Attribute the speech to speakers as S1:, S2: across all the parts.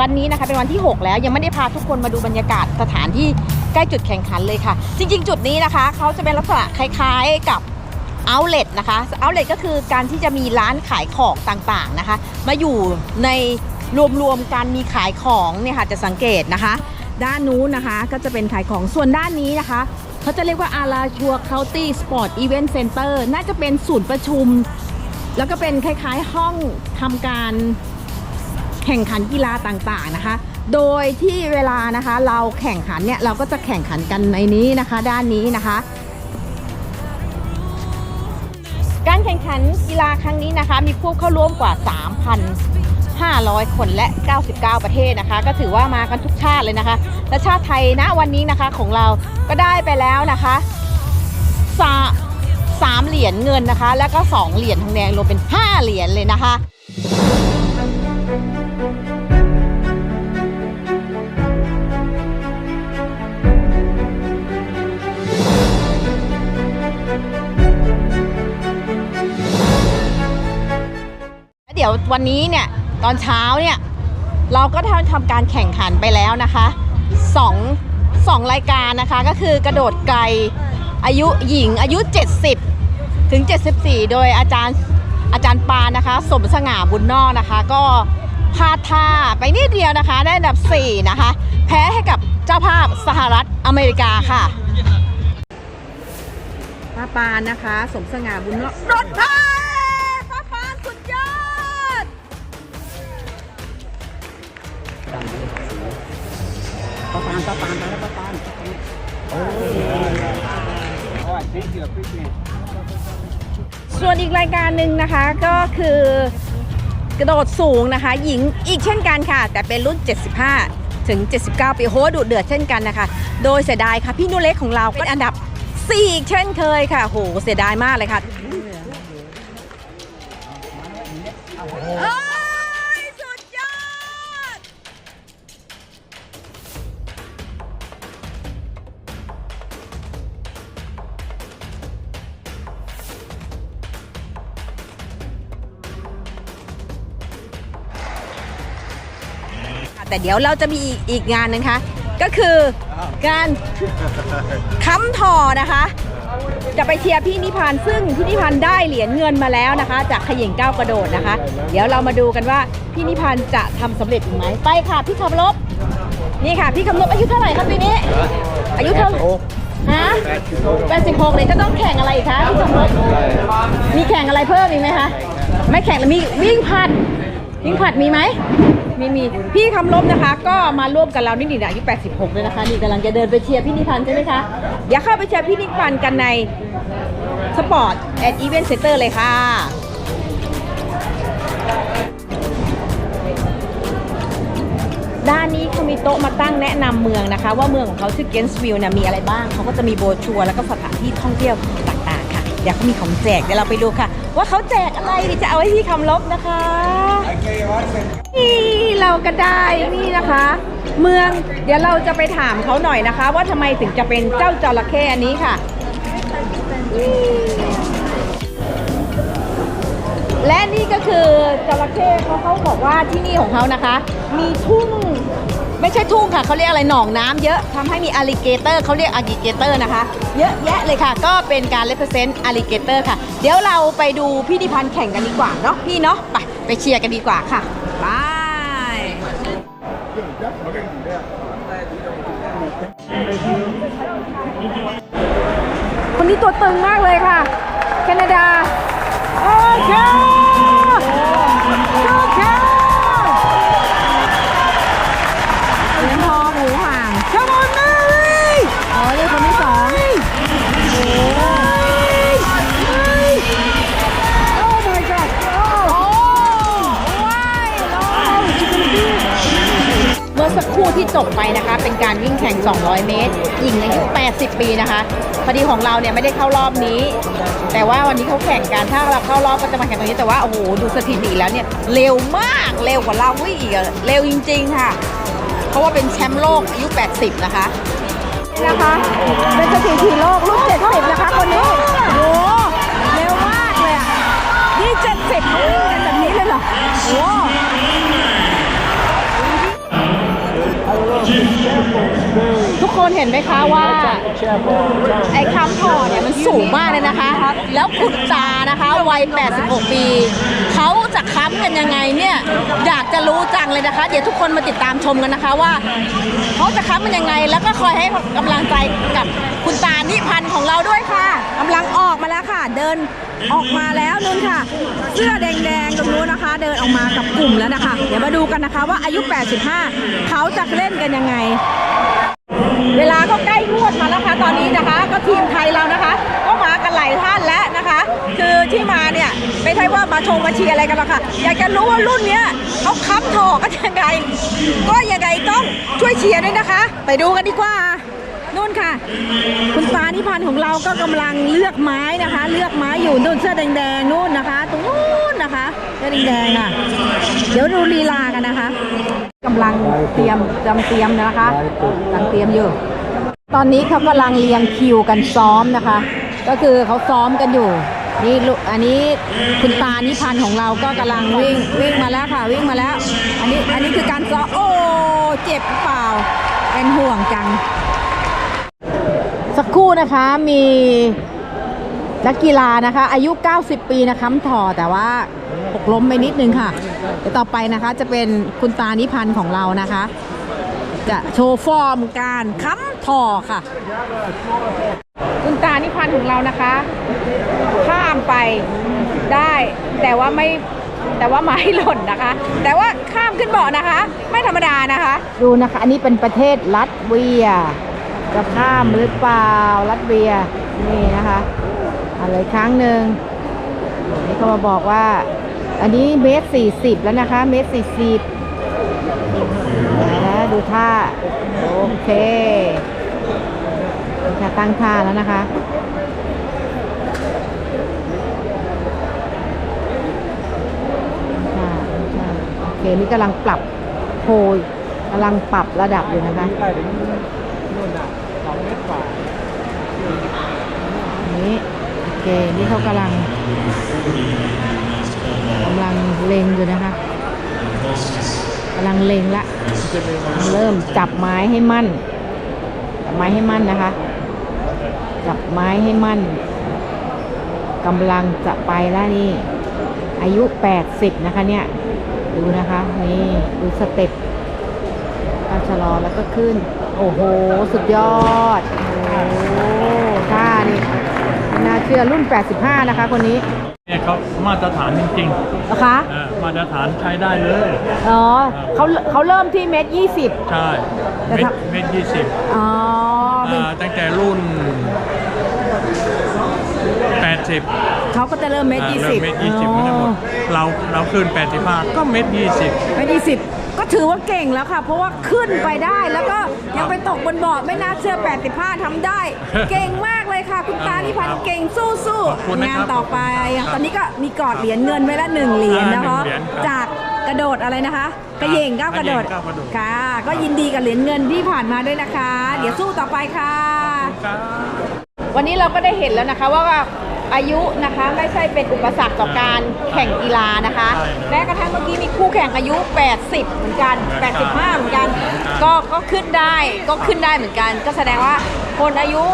S1: วันนี้นะคะเป็นวันที่ 6 แล้วยังไม่ได้พาทุกคนมาดูบรรยากาศสถานที่ใกล้จุดแข่งขันเลยค่ะ จริง ๆ จุดนี้นะคะเขาจะเป็นลักษณะคล้ายๆกับ outlet นะคะ outlet ก็คือการที่จะมีร้านขายของต่างๆนะคะ มาอยู่ใน รวมๆกันมีขายของเนี่ยค่ะจะสังเกตนะคะ ด้านนู้นนะคะก็จะเป็นขายของส่วนด้านนี้นะคะเขาจะเรียกว่าอาราชัวเคาน์ตี้สปอร์ตอีเวนต์เซ็นเตอร์น่าจะเป็นศูนย์ประชุม แล้วก็เป็นคล้ายๆห้องทำการแข่งขันกีฬาต่างๆนะคะ โดยที่เวลานะคะเราแข่งขันเนี่ยเราก็จะแข่งขันกันในนี้นะคะ ด้านนี้นะคะ การแข่งขันกีฬาครั้งนี้นะคะ มีผู้เข้าร่วมกว่า 500 คนและ 99 ประเทศนะคะ ก็ถือว่ามากันทุกชาติเลยนะคะ และชาติไทยณวันนี้นะคะของเราก็ได้ไปแล้วนะคะสาสามเหรียญเงินนะคะ แล้วก็ 2 เหรียญทองแดงรวมเป็น 5 เหรียญเลยนะคะ เดี๋ยววันนี้เนี่ยตอนเช้าเนี่ยเราก็ทำทำการแข่งขันไปแล้วนะคะสองสองรายการนะคะก็คือกระโดดไกลอายุหญิงอายุ 70 ถึง 74 โดยอาจารย์อาจารย์ปานนะคะ สมสง่าบุญนอกนะคะ ก็พลาดท่าไปนิดเดียวนะคะ ได้อันดับ 4 นะคะ แพ้ให้กับเจ้าภาพสหรัฐอเมริกาค่ะป้าปานนะคะ สมสง่าบุญนอกรถพาป้า ปา
S2: ปานปาปานปล้วป้าปาน
S1: ส่วนอีกรายการหนึ่งนะคะก็คือกระโดดสูงนะคะ หญิงอีกเช่นกันค่ะ แต่เป็นรุ่น 75 ถึง 79 ปีโหดุเดือดเช่นกันนะคะ โดยเสียดายค่ะพี่นุเล็กของเราเป็นอันดับ 4 อีกเช่นเคยค่ะโหเสียดายมากเลยค่ะ แต่เดี๋ยวเราจะมีอีกอีกงานหนึงคะ ก็คือการค้ำทอนะคะ จะไปเชียร์พี่นิพันธ์ซึ่งพี่นิพันธ์ได้เหรียญเงินมาแล้วนะคะ จากขย่งก้าวกระโดดนะคะ เดี๋ยวเรามาดูกันว่าพี่นิพันธ์จะทำสำเร็จหรือไม่ไปค่ะพี่คำลบนี่ค่ะ พี่คำลบอายุเท่าไหร่ครับปีนี้ อายุเท่าไหร่ฮะ86เลยจะต้องแข่งอะไรอีกคะพี่คำลบมีแข่งอะไรเพิ่มอีกไหมคะไม่แข่งแล้วมีวิ่งผลัดวิ่งผลัดมีไหม มีมีพี่คำลบนะคะ ก็มาร่วมกับเรานี่นี่อายุ86เลยนะคะนี่กำลังจะเดินไปเชียร์พี่นิพันธ์ใช่ไหมคะอย่าเข้าไปเชียร์พี่นิพันธ์กันในสปอร์ตแอดอีเวนต์เซ็นเตอร์เลยค่ะด้านนี้เขามีโต๊ะมาตั้งแนะนำเมืองนะคะ ว่าเมืองของเขาชื่อเกนส์วิลเนี่ยมีอะไรบ้าง เขาก็จะมีโบชัวร์แล้วก็สถานที่ท่องเที่ยวต่าง เดี๋ยวเขามีของแจกเดี๋ยวเราไปดูค่ะ ว่าเขาแจกอะไรเดี๋ยวจะเอาให้พี่คำลบนะคะนี่เราก็ได้นี่นะคะ เมืองเดี๋ยวเราจะไปถามเขาหน่อยนะคะ ว่าทำไมถึงจะเป็นเจ้าจระเข้อันนี้ค่ะ และนี่ก็คือจระเข้เขาเขาบอกว่าที่นี่ของเขานะคะ มีทุ่ง ไม่ใช่ทุ่งค่ะเขาเรียกอะไรหนองน้ำเยอะทำให้มีอ l ลิเกเตอร์เขาเรียกอ l ลิเกเตอร์นะคะ เยอะแยะเลยค่ะ ก็เป็นการ represent อ l ลิเกเตอร์ค่ะ เดี๋ยวเราไปดูพี่ดิพันธ์แข่งกันดีกว่าเนาะพี่เนาะไปไปเชียร์กันดีกว่าค่ะไปคนนี้ตัวตึงมากเลยค่ะ แคนาดา โอเค คู่ที่จบไปนะคะ เป็นการวิ่งแข่ง 200 เมตร หญิงอายุ 80 ปีนะคะพอดีของเราเนี่ยไม่ได้เข้ารอบนี้ แต่ว่าวันนี้เขาแข่งกัน ถ้าเราเข้ารอบก็จะมาแข่งตรงนี้ แต่ว่าโอ้โห ดูสถิติแล้วเนี่ยเร็วมาก เร็วกว่าเราอีกอะเร็วจริง ๆ ค่ะ เพราะว่าเป็นแชมป์โลกอายุ 80 นะคะ นะคะ เป็นสถิติโลกรุ่น70 นะคะคนนี้ ห็นไหมคะว่าไอ้คำถอเนี่ยมันสูงมากเลยนะคะ แล้วคุณตานะคะวัย 86 ปีเขาจะค้ำกันยังไงเนี่ยอยากจะรู้จังเลยนะคะ เดี๋ยวทุกคนมาติดตามชมกันนะคะว่าเขาจะค้ำมันยังไง แล้วก็คอยให้กำลังใจกับคุณตานิพันธ์ของเราด้วยค่ะกำลังออกมาแล้วค่ะ เดินออกมาแล้วนุ่นค่ะ เสื้อแดงๆตรงนู้นนะคะ เดินออกมากับกลุ่มแล้วนะคะ เดี๋ยวมาดูกันนะคะว่าอายุ 85 เขาจะเล่นกันยังไง เวลาก็ใกล้งวดมาแล้วค่ะตอนนี้นะคะ ก็ทีมไทยเรานะคะ ก็มากันหลายท่านแล้วนะคะ คือที่มาเนี่ยไม่ใช่ว่ามาชมมาเชียร์อะไรกันหรอกค่ะ อยากจะรู้ว่ารุ่นเนี้ยเขาคับถอกันยังไงก็ยังไงต้องช่วยเชียร์ด้วยนะคะ ไปดูกันดีกว่า นู่นค่ะ คุณตานิพันธ์ของเราก็กำลังเลือกไม้นะคะ เลือกไม้อยู่นู่นเสื้อแดงๆนู่นนะคะ ตรงนู้นนะคะเสื้อแดงๆอะ เดี๋ยวดูลีลากันนะคะกำลังเตรียมจำเตรียมนะคะกำลังเตรียมอยู่ ตอนนี้เขากำลังเรียงคิวกันซ้อมนะคะ ก็คือเขาซ้อมกันอยู่นี่ลูกอันนี้คุณตานิพันธ์ของเราก็กำลังวิ่งวิ่งมาแล้วค่ะวิ่งมาแล้ว อันนี้อันนี้คือการซ้อมโอ้เจ็บเปล่าเป็นห่วงจัง ครู่นะคะมีนักกีฬานะคะ อายุ 90 ปีนะคะถอแต่ว่าหกล้มไปนิดนึงค่ะเดี๋ยวต่อไปนะคะจะเป็นคุณตานิพันธ์ของเรานะคะ จะโชว์ฟอร์มการค้ำถอค่ะ คุณตานิพันธ์ของเรานะคะ ข้ามไปได้แต่ว่าไม่แต่ว่าไม้หล่นนะคะ แต่ว่าข้ามขึ้นเบาะนะคะ ไม่ธรรมดานะคะ ดูนะคะ อันนี้เป็นประเทศลัตเวีย จะข้ามหรือเปล่าลัตเวียนี่นะคะอะไรครั้งหนึ่งนี่เขามาบอกว่า อันนี้เมตรสี่สิบแล้วนะคะ เมตรสี่สิบนะดูท่า โอเคจะตั้งท่าแล้วนะคะโอเค นี่กำลังปรับโพยกำลังปรับระดับอยู่นะคะ
S2: นู่นน่ะสองเมตรกว่า
S1: นี่โอเค นี่เขากำลังกำลังเล็งอยู่นะคะกำลังเล็งละ เริ่มจับไม้ให้มั่น จับไม้ให้มั่นนะคะ จับไม้ให้มั่นกำลังจะไปแล้วนี่ อายุ 80 นะคะเนี่ย ดูนะคะ นี่ ดูสเต็ปก็ชะลอแล้วก็ขึ้น โอ้โห สุดยอด โอ้โหท่านี่ไม่น่าเชื่อรุ่น 85 นะคะ คนนี้
S3: เนี่ยเขามาตรฐานจริง
S1: นะคะ
S3: ๆอ่ามาตรฐานใช้ได้เลย
S1: อ๋อเขาเขาเริ่มที่เมตรยี่สิบ
S3: ใช่
S1: แต่
S3: เม็ด
S1: ถ้า
S3: เม็ดยี่สิบ
S1: อ๋อเป็น
S3: อ่าตั้งแต่รุ่นแปดสิบ
S1: เขาก็จะเริ่มเมตรยี่
S3: เริ่
S1: สิ
S3: ม
S1: บ
S3: เม็ดยี่สิบไม่ได้หมดเราเราขึ้นแปดสิบห้าก็เม็ดยี่สิบ
S1: เมตรยี่สิบ ก็ถือว่าเก่งแล้วค่ะ เพราะว่าขึ้นไปได้แล้วก็ยังไปตกบนเบาะไม่น่าเชื่อ 85ทำได้ เก่งมากเลยค่ะ คุณตานิพันธ์เก่งสู้สู้
S3: ขอบคุณนะ
S1: งา
S3: คนรับ
S1: ต่อไป
S3: ครับ
S1: ตอนนี้ก็มีกอดเหรียญเงินไว้ละหนึ่งเหรียญนะคะ
S3: อ่าหนึ่งเหรียญครับ
S1: จากกระโดดอะไรนะคะ กระเหย่งก้าวกระโดด
S3: กระเหย่งก้าวกระโดด
S1: ค่ะ ก็ยินดีกับเหรียญเงินที่ผ่านมาด้วยนะคะ เดี๋ยวสู้ต่อไปค่ะ
S3: ครับ
S1: วันนี้เราก็ได้เห็นแล้วนะคะว่า อายุนะคะไม่ใช่เป็นอุปสรรคต่อการแข่งกีฬานะคะ
S3: ใช่ครับ
S1: แม้กระทั่งเมื่อกี้มีคู่แข่งอายุ 80 เหมือนกัน 85 เหมือนกัน ก็ก็ขึ้นได้ก็ขึ้นได้เหมือนกัน ก็แสดงว่าคนอายุ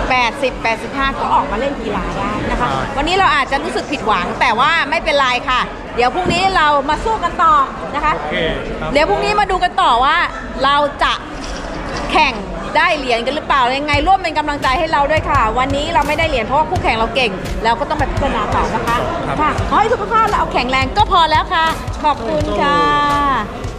S1: 80 85 ก็ออกมาเล่นกีฬาได้นะคะ วันนี้เราอาจจะรู้สึกผิดหวังแต่ว่าไม่เป็นไรค่ะ เดี๋ยวพรุ่งนี้เรามาสู้กันต่อนะคะ
S3: โอเคครับ
S1: เดี๋ยวพรุ่งนี้มาดูกันต่อว่าเราจะแข่ง ได้เหรียญกันหรือเปล่ายังไง ร่วมเป็นกำลังใจให้เราด้วยค่ะ วันนี้เราไม่ได้เหรียญเพราะว่าคู่แข่งเราเก่ง เราก็ต้องไปพัฒนาต่อนะคะค่ะขอให้สุขภาพเราเอาแข็งแรงก็พอแล้วค่ะ ขอบคุณค่ะ